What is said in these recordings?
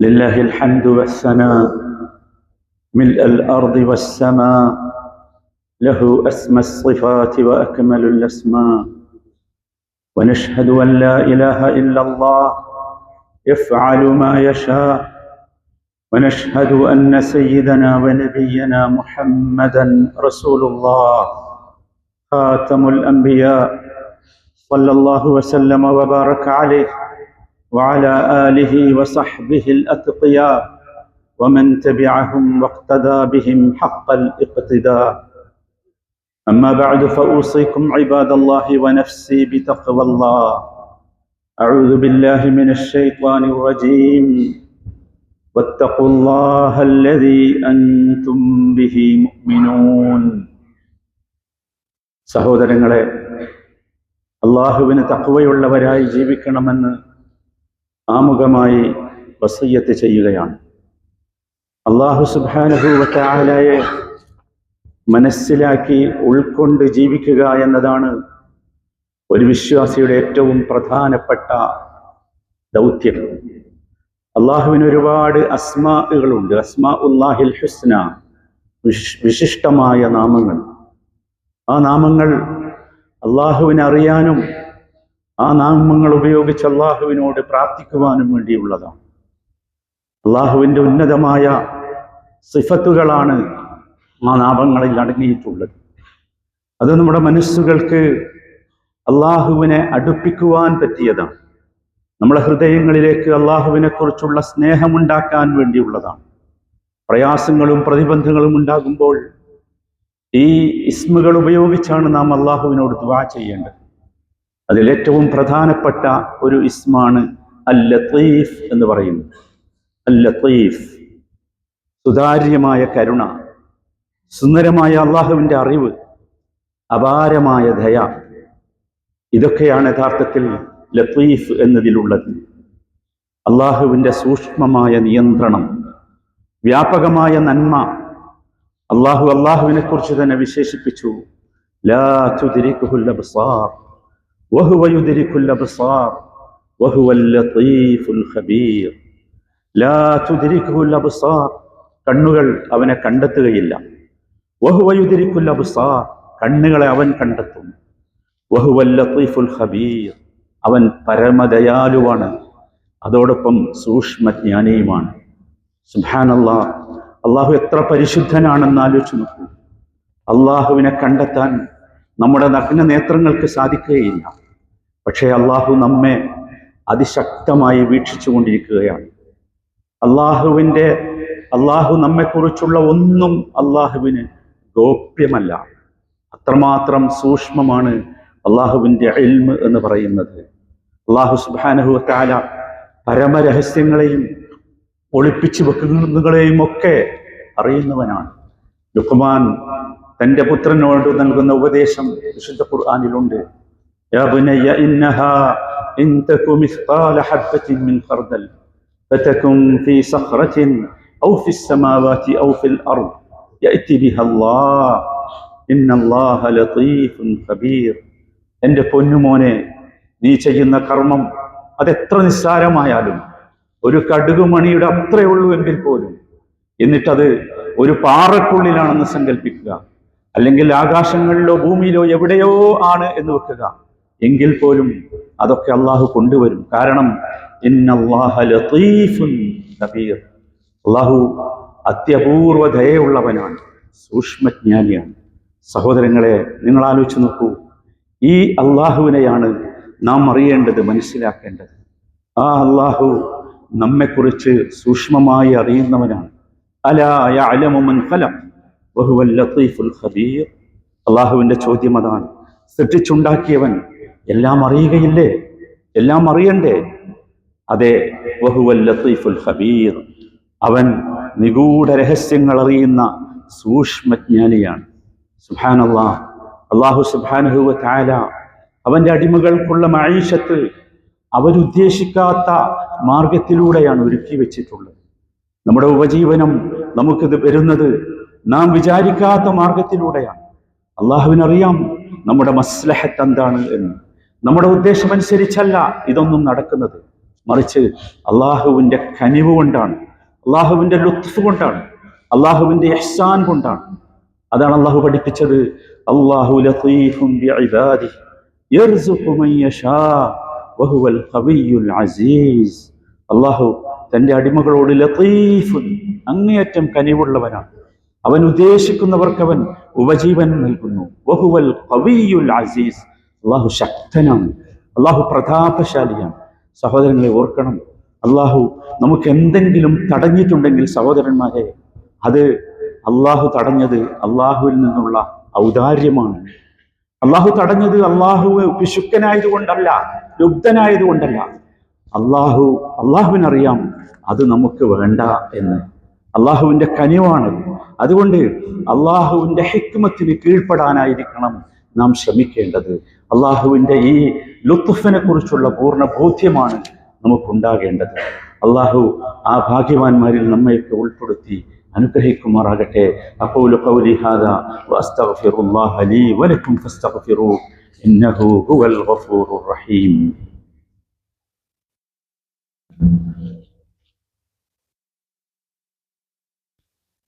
لله الحمد والثناء ملء الأرض والسماء له أسمى الصفات وأكمل الأسماء. ونشهد أن لا إله إلا الله يفعل ما يشاء. ونشهد أن سيدنا ونبينا محمدا رسول الله خاتم الأنبياء صلى الله وسلم وبارك عليه. وعلى اله وصحبه الاتقياء ومن تبعهم واقتدى بهم حق الاقتداء اما بعد فاوصيكم عباد الله ونفسي بتقوى الله اعوذ بالله من الشيطان الرجيم واتقوا الله الذي انتم به مؤمنون സഹോദരങ്ങളെ അള്ളാഹുവിന് തക്കവയുള്ളവരായി ജീവിക്കണമെന്ന് ആമുഖമായി വസയ്യത്ത് ചെയ്യുകയാണ്. അള്ളാഹു സുബാനുഭൂവത്തായാലയെ മനസ്സിലാക്കി ഉൾക്കൊണ്ട് ജീവിക്കുക എന്നതാണ് ഒരു വിശ്വാസിയുടെ ഏറ്റവും പ്രധാനപ്പെട്ട ദൗത്യം. അള്ളാഹുവിന് ഒരുപാട് അസ്മാകളുണ്ട് അസ്മാ ഉല്ലാഹിൽ ഹുസ്ന വിശ് വിശിഷ്ടമായ നാമങ്ങൾ. ആ നാമങ്ങൾ അള്ളാഹുവിനെ അറിയാനും ആ നാമങ്ങൾ ഉപയോഗിച്ച് അള്ളാഹുവിനോട് പ്രാർത്ഥിക്കുവാനും വേണ്ടിയുള്ളതാണ്. അള്ളാഹുവിന്റെ ഉന്നതമായ സിഫത്തുകളാണ് ആ നാമങ്ങളിൽ അടങ്ങിയിട്ടുള്ളത്. അത് നമ്മുടെ മനസ്സുകൾക്ക് അള്ളാഹുവിനെ അടുപ്പിക്കുവാൻ പറ്റിയതാണ്. നമ്മുടെ ഹൃദയങ്ങളിലേക്ക് അള്ളാഹുവിനെ കുറിച്ചുള്ള സ്നേഹമുണ്ടാക്കാൻ വേണ്ടിയുള്ളതാണ്. പ്രയാസങ്ങളും പ്രതിബന്ധങ്ങളും ഉണ്ടാകുമ്പോൾ ഈ ഇസ്മുകൾ ഉപയോഗിച്ചാണ് നാം അള്ളാഹുവിനോട് ദുവാ ചെയ്യേണ്ടത്. അതിൽ ഏറ്റവും പ്രധാനപ്പെട്ട ഒരു ഇസ്മാണ് അൽ ലത്തീഫ് എന്ന് പറയുന്നു. അൽ ലത്തീഫ് സുതാര്യമായ കരുണ സുന്ദരമായ അള്ളാഹുവിന്റെ അറിവ് അപാരമായ ദയ ഇതൊക്കെയാണ് യഥാർത്ഥത്തിൽ ലത്തീഫ് എന്നതിലുള്ളത്. അള്ളാഹുവിന്റെ സൂക്ഷ്മമായ നിയന്ത്രണം വ്യാപകമായ നന്മ അള്ളാഹു അള്ളാഹുവിനെ കുറിച്ച് തന്നെ വിശേഷിപ്പിച്ചു. ലാ തുദിരിക്കുൽ അബ്സാർ. وهو يدرك الأبصار وهو اللطيف الخبير لا تدركه الأبصار കണ്ണുകൾ അവനെ കണ്ടെത്തുകയില്ല വഹുവ യുദരിക്കുൽ അബ്സാർ കണ്ണുകളെ അവൻ കണ്ടെത്തും വഹുവ ലത്തീഫുൽ ഖബീർ അവൻ പരമദയാലുവാണ് അതോടൊപ്പം സൂക്ഷ്മജ്ഞാനിയുമാണ് സുബ്ഹാനല്ലാ അള്ളാഹു എത്ര പരിശുദ്ധനാണെന്ന് ആലോചിച്ച് നോക്കൂ അള്ളാഹുവിനെ കണ്ടെത്താൻ നമ്മുടെ നഗ്ന നേത്രങ്ങൾക്ക് സാധിക്കുകയില്ല. പക്ഷേ അള്ളാഹു നമ്മെ അതിശക്തമായി വീക്ഷിച്ചു കൊണ്ടിരിക്കുകയാണ്. അള്ളാഹുവിന്റെ അള്ളാഹു നമ്മെക്കുറിച്ചുള്ള ഒന്നും അള്ളാഹുവിന് ഗോപ്യമല്ല. അത്രമാത്രം സൂക്ഷ്മമാണ് അള്ളാഹുവിന്റെ എൽമ് എന്ന് പറയുന്നത്. അള്ളാഹു സുബാനഹു താല പരമരഹസ്യങ്ങളെയും ഒളിപ്പിച്ചു വെക്കുന്നതുകളെയും ഒക്കെ അറിയുന്നവനാണ്. ലുക്മാൻ തന്റെ പുത്രനോട് നൽകുന്ന ഉപദേശം വിശുദ്ധ ഖുർആാനിലുണ്ട്. എന്റെ പൊന്നുമോനെ നീ ചെയ്യുന്ന കർമ്മം അതെത്ര നിസ്സാരമായാലും ഒരു കടുകുമണിയുടെ അത്രയുള്ളൂ എങ്കിൽ പോലും. എന്നിട്ടത് ഒരു പാറക്കുള്ളിലാണെന്ന് സങ്കല്പിക്കുക അല്ലെങ്കിൽ ആകാശങ്ങളിലോ ഭൂമിയിലോ എവിടെയോ ആണ് എന്ന് വെക്കുക. എങ്കിൽ പോലും അതൊക്കെ അള്ളാഹു കൊണ്ടുവരും. കാരണം അള്ളാഹു അത്യപൂർവ ദയുള്ളവനാണ് സൂക്ഷ്മജ്ഞാനിയാണ്. സഹോദരങ്ങളെ നിങ്ങൾ ആലോചിച്ച് നോക്കൂ. ഈ അള്ളാഹുവിനെയാണ് നാം അറിയേണ്ടത് മനസ്സിലാക്കേണ്ടത്. ആ അള്ളാഹു നമ്മെക്കുറിച്ച് സൂക്ഷ്മമായി അറിയുന്നവനാണ്. അള്ളാഹുവിന്റെ ചോദ്യം അതാണ്. സൃഷ്ടിച്ചുണ്ടാക്കിയവൻ എല്ലാം അറിയുകയില്ലേ? എല്ലാം അറിയണ്ടേ? അതെ വഹുവൽ ലത്തീഫുൽ ഖബീർ. അവൻ നിഗൂഢ രഹസ്യങ്ങൾ അറിയുന്ന സൂക്ഷ്മജ്ഞാനിയാണ്. സുബാനല്ലാ അള്ളാഹു സുബാനഹുവ താല അവന്റെ അടിമകൾക്കുള്ള മഴീഷത്ത് അവരുദ്ദേശിക്കാത്ത മാർഗത്തിലൂടെയാണ് ഒരുക്കി വെച്ചിട്ടുള്ളത് നമ്മുടെ ഉപജീവനം നമുക്കിത് വരുന്നത് നാം വിചാരിക്കാത്ത മാർഗത്തിലൂടെയാണ്. അള്ളാഹുവിനറിയാം നമ്മുടെ മസ്ലഹത്ത് എന്താണ് എന്ന്. നമ്മുടെ ഉദ്ദേശമനുസരിച്ചല്ല ഇതൊന്നും നടക്കുന്നത്. മറിച്ച് അള്ളാഹുവിന്റെ കനിവ് കൊണ്ടാണ് അള്ളാഹുവിന്റെ ലുത്ഫ് കൊണ്ടാണ് അള്ളാഹുവിന്റെ എഹ്സാൻ കൊണ്ടാണ്. അതാണ് അള്ളാഹു പഠിപ്പിച്ചത്. അള്ളാഹു അള്ളാഹു തന്റെ അടിമകളോട് ലത്തീഫുൻ അങ്ങേയറ്റം കനിവുള്ളവനാണ്. അവൻ ഉദ്ദേശിക്കുന്നവർക്ക് അവൻ ഉപജീവൻ നൽകുന്നു. വഹുവൽ കവിയുൽ അസീസ്. അള്ളാഹു ശക്തനാണ്. അള്ളാഹു പ്രതാപശാലിയാണ്. സഹോദരങ്ങളെ ഓർക്കണം. അള്ളാഹു നമുക്ക് എന്തെങ്കിലും തടഞ്ഞിട്ടുണ്ടെങ്കിൽ സഹോദരന്മാരെ അത് അള്ളാഹു തടഞ്ഞത് അള്ളാഹുവിൽ നിന്നുള്ള ഔദാര്യമാണ്. അള്ളാഹു തടഞ്ഞത് അള്ളാഹു പിശുക്കനായതുകൊണ്ടല്ല ലുബ്ധനായതുകൊണ്ടല്ല. അള്ളാഹു അള്ളാഹുവിനറിയാം അത് നമുക്ക് വേണ്ട എന്ന്. അള്ളാഹുവിന്റെ കനിവാണ്. അതുകൊണ്ട് അള്ളാഹുവിന്റെ ഹിക്മത്തിന് കീഴ്പ്പെടാനായിരിക്കണം നാം ശ്രമിക്കേണ്ടത്. അള്ളാഹുവിന്റെ ഈ ലുത്തുഫിനെ കുറിച്ചുള്ള പൂർണ ബോധ്യമാണ് നമുക്കുണ്ടാകേണ്ടത്. അള്ളാഹു ആ ഭാഗ്യവാന്മാരിൽ നമ്മയൊക്കെ ഉൾപ്പെടുത്തി അനുഗ്രഹിക്കുമാറാകട്ടെ. ലീ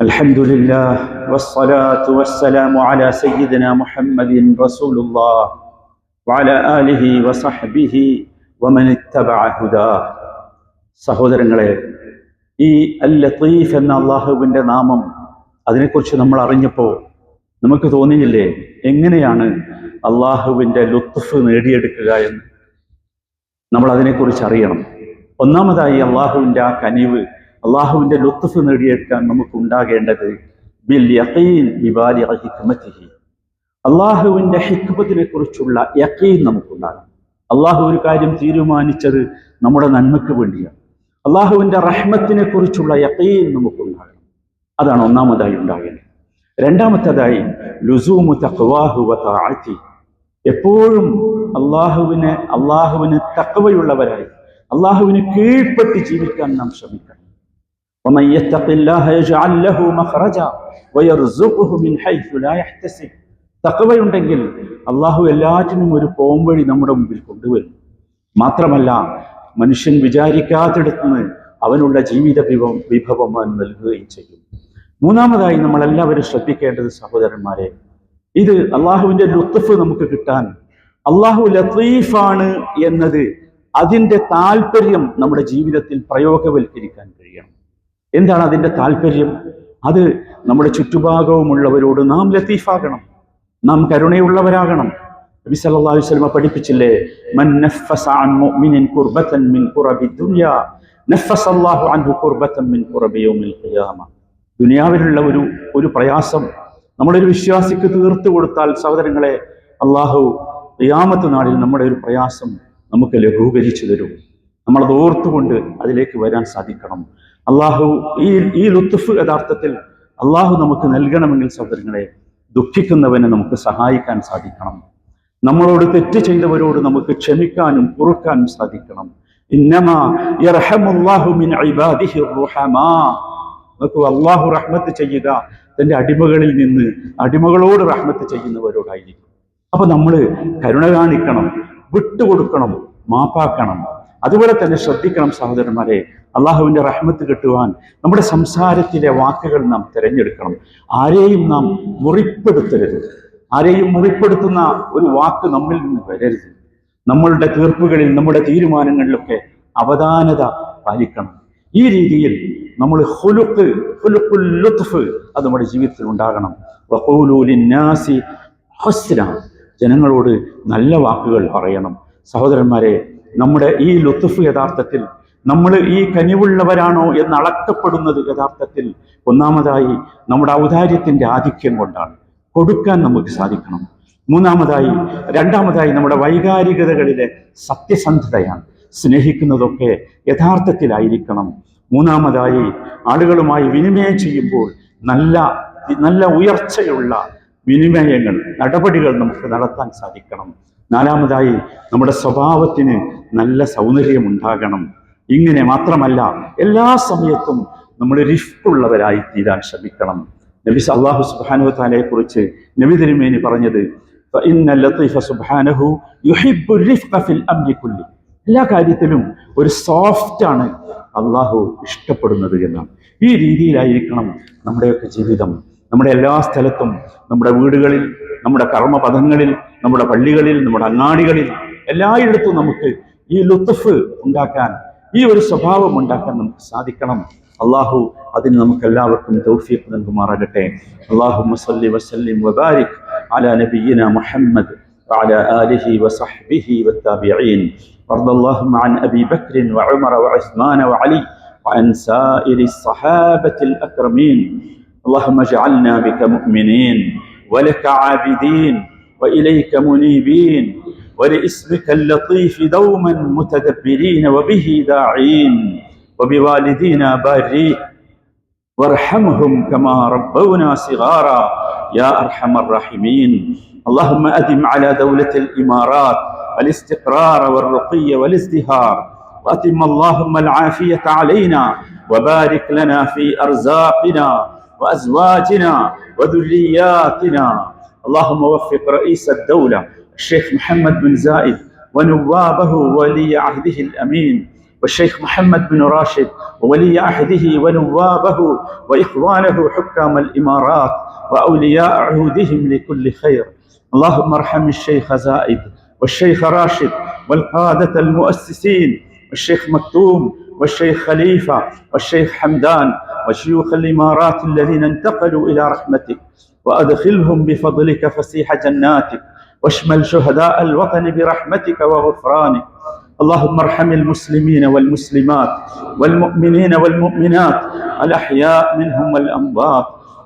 الحمد لله والصلاة والسلام على سيدنا محمد رسول الله وعلى آله وصحبه ومن اتبع هداه സഹോദരങ്ങളെ ഈ അൽ ലത്തീഫ് എന്ന അള്ളാഹുവിൻ്റെ നാമം അതിനെക്കുറിച്ച് നമ്മൾ അറിഞ്ഞപ്പോൾ നമുക്ക് തോന്നിയില്ലേ എങ്ങനെയാണ് അള്ളാഹുവിൻ്റെ ലുത്തുഫ് നേടിയെടുക്കുക എന്ന് നമ്മൾ അതിനെക്കുറിച്ച് അറിയണം ഒന്നാമതായി അള്ളാഹുവിൻ്റെ ആ കനിവ് അള്ളാഹുവിന്റെ ലുത്തുഫ് നേടിയെടുക്കാൻ നമുക്ക് ഉണ്ടാകേണ്ടത് ബിൽ ബിബാലി ഹിക്മത്തിഹി. ഹിക്മത്തിനെ കുറിച്ചുള്ള യക്കീൻ നമുക്കുണ്ടാകും അള്ളാഹു ഒരു കാര്യം തീരുമാനിച്ചത് നമ്മുടെ നന്മയ്ക്ക് വേണ്ടിയാണ്. അള്ളാഹുവിന്റെ റഹ്മത്തിനെ കുറിച്ചുള്ള യക്കീൻ നമുക്കുണ്ടാകണം. അതാണ് ഒന്നാമതായി ഉണ്ടാകേണ്ടത്. രണ്ടാമത്തേതായി ലുസൂമു തഖ്വാഹു വ തആത്തി എപ്പോഴും അള്ളാഹുവിനെ അള്ളാഹുവിന് തക്കവയുള്ളവരായി അള്ളാഹുവിന് കീഴ്പ്പെട്ട് ജീവിക്കാൻ നാം ശ്രമിക്കണം. ومن يتق الله يجعل له مخرجا ويرزقه من حيث لا يحتسب തക്കവയുണ്ടെങ്കിൽ അള്ളാഹു എല്ലാറ്റിനും ഒരു പോംവഴി നമ്മുടെ മുമ്പിൽ കൊണ്ടുവരും മാത്രമല്ല മനുഷ്യൻ വിചാരിക്കാത്തിടത്ത് നിന്ന് അവനുള്ള ജീവിത വിഭവം വിഭവം അവൻ നൽകുകയും ചെയ്യും മൂന്നാമതായി നമ്മൾ എല്ലാവരും ശ്രദ്ധിക്കേണ്ടത് സഹോദരന്മാരെ ഇത് അള്ളാഹുവിന്റെ ലുത്തഫ് നമുക്ക് കിട്ടാൻ അള്ളാഹു ലത്തീഫാണ് എന്നത് അതിൻ്റെ താല്പര്യം നമ്മുടെ ജീവിതത്തിൽ പ്രയോഗവൽക്കരിക്കാൻ കഴിയണം എന്താണ് അതിന്റെ താല്പര്യം? അത് നമ്മുടെ ചുറ്റുഭാഗവുമുള്ളവരോട് നാം ലത്തീഫാകണം. നാം കരുണയുള്ളവരാകണം. നബി സല്ലല്ലാഹു അലൈഹി വസല്ലം പഠിപ്പിച്ചില്ലേ മൻ നഫസ അൻ മുഅ്മിനിൻ കുർബതൻ മിൻ കുറബി ദുനിയ നഫസ അല്ലാഹു അൻഹു കുർബതൻ മിൻ കുറബി യൗമിൽ ഖിയാമ. ദുനിയാവിലുള്ള ഒരു ഒരു പ്രയാസം. നമ്മളൊരു വിശ്വാസിക്ക് തീർത്തു കൊടുത്താൽ സഹോദരങ്ങളെ അള്ളാഹു ഖിയാമത്ത് നാളിൽ നമ്മുടെ ഒരു പ്രയാസം നമുക്ക് ലഘൂകരിച്ചു തരും. നമ്മളത് ഓർത്തുകൊണ്ട് അതിലേക്ക് വരാൻ സാധിക്കണം. അള്ളാഹു ഈ ഈ ലുത്തുഫ് യഥാർത്ഥത്തിൽ അള്ളാഹു നമുക്ക് നൽകണമെങ്കിൽ സഹോദരങ്ങളെ ദുഃഖിക്കുന്നവനെ നമുക്ക് സഹായിക്കാൻ സാധിക്കണം. നമ്മളോട് തെറ്റ് ചെയ്തവരോട് നമുക്ക് ക്ഷമിക്കാനും പൊറുക്കാനും സാധിക്കണം. അള്ളാഹു റഹ്മത്ത് ചെയ്യുക തന്റെ അടിമകളിൽ നിന്ന് അടിമകളോട് റഹ്മത്ത് ചെയ്യുന്നവരോടായിരിക്കും. അപ്പൊ നമ്മൾ കരുണ കാണിക്കണം വിട്ടുകൊടുക്കണം മാപ്പാക്കണം. അതുപോലെ തന്നെ ശ്രദ്ധിക്കണം സഹോദരന്മാരെ അള്ളാഹുവിന്റെ റഹ്മത്ത് കിട്ടുവാൻ നമ്മുടെ സംസാരത്തിലെ വാക്കുകൾ നാം തിരഞ്ഞെടുക്കണം. ആരെയും നാം മുറിപ്പെടുത്തരുത്. ആരെയും മുറിപ്പെടുത്തുന്ന ഒരു വാക്ക് നമ്മിൽ നിന്ന് വരരുത്. നമ്മളുടെ തീർപ്പുകളിൽ നമ്മുടെ തീരുമാനങ്ങളിലൊക്കെ അവധാനത പാലിക്കണം. ഈ രീതിയിൽ നമ്മൾ ഹുലുക്ക് ഹുലുക്കുൽ ലുത്ഫ് അത് നമ്മുടെ ജീവിതത്തിൽ ഉണ്ടാകണം. വഖൂലു ലിന്നാസി ജനങ്ങളോട് നല്ല വാക്കുകൾ പറയണം. സഹോദരന്മാരെ നമ്മുടെ ഈ ലുത്തുഫ് യഥാർത്ഥത്തിൽ നമ്മൾ ഈ കനിവുള്ളവരാണോ എന്ന് അളക്കപ്പെടുന്നത് യഥാർത്ഥത്തിൽ ഒന്നാമതായി നമ്മുടെ ഔദാര്യത്തിന്റെ ആധിക്യം കൊണ്ടാണ്. കൊടുക്കാൻ നമുക്ക് സാധിക്കണം. മൂന്നാമതായി രണ്ടാമതായി നമ്മുടെ വൈകാരികതകളിലെ സത്യസന്ധതയാണ്. സ്നേഹിക്കുന്നതൊക്കെ യഥാർത്ഥത്തിലായിരിക്കണം. മൂന്നാമതായി ആളുകളുമായി വിനിമയം ചെയ്യുമ്പോൾ നല്ല നല്ല ഉയർച്ചയുള്ള വിനിമയങ്ങൾ നടപടികൾ നമുക്ക് നടത്താൻ സാധിക്കണം. നാലാമതായി നമ്മുടെ സ്വഭാവത്തിന് നല്ല സൗന്ദര്യം ഉണ്ടാകണം ഇങ്ങനെ മാത്രമല്ല എല്ലാ സമയത്തും നമ്മൾ റിഫ്റ്റുള്ളവരായി തീരാൻ ശ്രമിക്കണം. നബി സല്ലാഹു സുബാനു താലയെ കുറിച്ച് നബി തിരുമേനി പറഞ്ഞത് എല്ലാ കാര്യത്തിലും ഒരു സോഫ്റ്റ് ആണ് അള്ളാഹു ഇഷ്ടപ്പെടുന്നത് എന്നാണ്. ഈ രീതിയിലായിരിക്കണം നമ്മുടെയൊക്കെ ജീവിതം. നമ്മുടെ എല്ലാ സ്ഥലത്തും നമ്മുടെ വീടുകളിൽ നമ്മുടെ കർമ്മപഥങ്ങളിൽ നമ്മുടെ പള്ളികളിൽ നമ്മുടെ അങ്ങാടികളിൽ എല്ലായിടത്തും നമുക്ക് ഈ ലുത്തുഫ് ഉണ്ടാക്കാൻ ഈ ഒരു സ്വഭാവം ഉണ്ടാക്കാൻ നമുക്ക് സാധിക്കണം അള്ളാഹു അതിന് നമുക്ക് എല്ലാവർക്കും തൗഫീഖ് നൽകുമാറാകട്ടെ അള്ളാഹു മുസല്ലി വസല്ലിം വബാരിക് അല നബിയിന മുഹമ്മദ് وعلى آله وصحبه والتابعين وارض اللهم عن أبي بكر وعمر وعثمان وعلي وعن سائر الصحابة الأكرمين اللهم اجعلنا بك مؤمنين ولك عابدين وإليك منيبين ولاسمك اللطيف دوما متدبرين وبه داعين وبوالدينا بارين وارحمهم كما ربونا صغارا يا أرحم الراحمين اللهم أدم على دولة الإمارات الاستقرار والرقي والازدهار وأتم اللهم العافية علينا وبارك لنا في أرزاقنا وأزواجنا وذرياتنا. اللهم وفق رئيس الدولة الشيخ محمد بن زايد ونوابه وولي عهده الأمين والشيخ محمد بن راشد وولي عهده ونوابه وإخوانه حكام الإمارات وأولياء عهودهم لكل خير. اللهم ارحم الشيخ زايد والشيخ راشد والقادة المؤسسين والشيخ مكتوم والشيخ خليفة والشيخ حمدان وشيوخ الإمارات الذين انتقلوا إلى رحمتك وأدخلهم بفضلك فسيح جناتك واشمل شهداء الوطن برحمتك وغفرانك. اللهم ارحم المسلمين والمسلمات والمؤمنين والمؤمنات الأحياء منهم والأموات.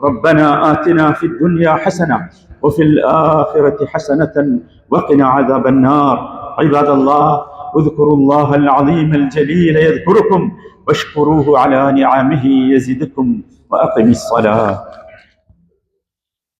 ربنا آتنا في الدنيا حسنة وفي الآخرة حسنة وقنا عذاب النار. عباد الله اذكروا الله العظيم الجليل يذكركم واشكروه على نعمه يزدكم وأقم الصلاة.